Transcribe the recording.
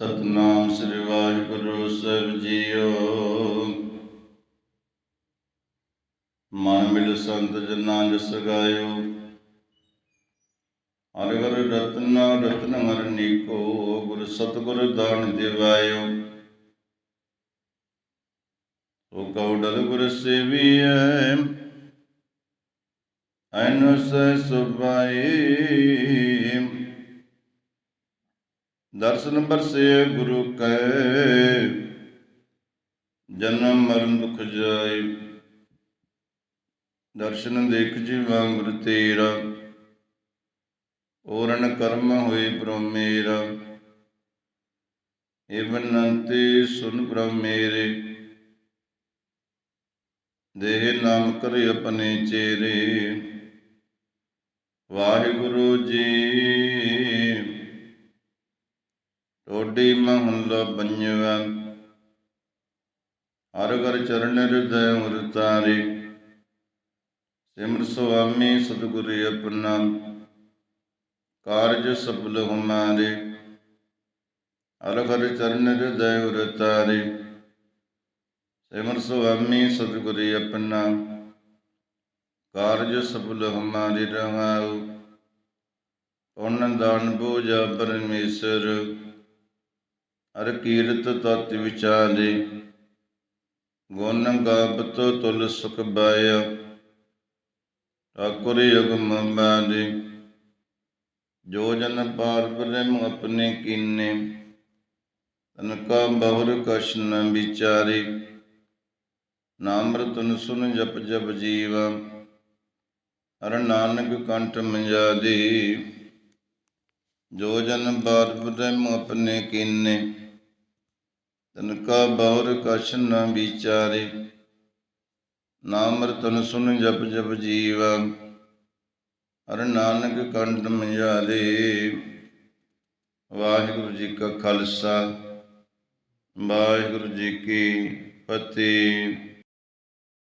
ਸਤਨਾਮ ਸ੍ਰੀ ਵਾਹਿਗੁਰੂ ਸਾਹਿਬ ਜੀਓ। ਮਨ ਮਿਲ ਸੰਤ ਜਨਾਂ ਜਸ ਗਾਇਓ ਹਰਿ ਹਰਿ ਰਤਨ ਰਤਨ ਹਰਿ ਨੀਕੋ, ਗੁਰ ਸਤਿਗੁਰ ਦਾਨ ਦਿਵਾਇਓ। ਸੋ ਕਉਡਲ ਗੁਰ ਸੇਵੀਐ, ਅਨੁਸ ਸੁਭਾਈ। ਦਰਸ਼ਨ ਬਰਸੇ ਗੁਰੂ ਕੈ, ਜਨਮ ਮਰਨ ਦੁਖ ਜਾਏ। ਦਰਸ਼ਨ ਦੇਖ ਜੀਵਾ ਗੁਰ ਤੇਰਾ ਪੂਰਨ ਕਰਮ ਹੋਏ ਬ੍ਰਹਮ ਮੇਰਾ। ਏ ਬਨੰਤੇ ਸੁਨ ਬ੍ਰਹਮ ਮੇਰੇ, ਦੇਹ ਨਾਮ ਕਰੇ ਆਪਣੇ ਚੇਰੇ। ਵਾਹਿਗੁਰੂ ਜੀ ਟੋਡੀ ਮਹੱਲਾ ਪੰਜਵਾ ਹਰ ਘਰ ਚਰਨ ਹਿਰਦੈ ਉਰ ਸਿਮਰ ਸੁਆਮੀ ਸਤਿਗੁਰ ਆਪਣਾ ਕਾਰਜ ਸਫਲ ਹਮਾਰੇ ਹਰ ਘਰ ਚਰਨ ਹਿਰਦੈ ਉਰ ਸਿਮਰ ਸੁਆਮੀ ਸਤਿਗੁਰ ਆਪਣਾ ਕਾਰਜ ਸਫਲ ਹਮਾਰੇ ਰਹਾਉ। ਪੁੰਨ ਦਾਨ ਬੋਝਾ ਪਰਮੇਸ਼ਰ। ਹਰ ਕੀਰਤ ਤਤ ਵਿਚਾਰੇ, ਗੁਣ ਗਾਬਤ ਤੁਲ ਸੁਖ ਬਾਇਆ। ਠਾਕੁਰ ਯਗਮ ਬਾਦੇ ਜੋ ਜਨ ਪਾਰ ਬ੍ਰਹਮ ਆਪਣੇ ਕੀਨੇ, ਤਨ ਕਾ ਬਹੁਰ ਕਛ ਨ ਵਿਚਾਰੇ। ਨਾਮ ਰਤਨ ਸੁਨ ਜਪ ਜਪ ਜੀਵਾ, ਹਰ ਨਾਨਕ ਕੰਠ ਮੰਜਾਦੇ ਜੋ ਜਨ ਬਾਰ ਬ੍ਰਹਮ ਆਪਣੇ ਕੀਨੇ ਤਨ ਕਾ ਬਹੁਰ ਕਛ ਨ ਵਿਚਾਰੇ ਨਾਮ ਰਤਨ ਸੁਨ ਜਪ ਜਪ ਜੀਵਾ, ਹਰ ਨਾਨਕ ਕੰਠ ਮੰਜਾਦੇ ਵਾਹਿਗੁਰੂ ਜੀ ਕਾ ਖਾਲਸਾ, ਵਾਹਿਗੁਰੂ ਜੀ ਕੀ ਫਤਿਹ।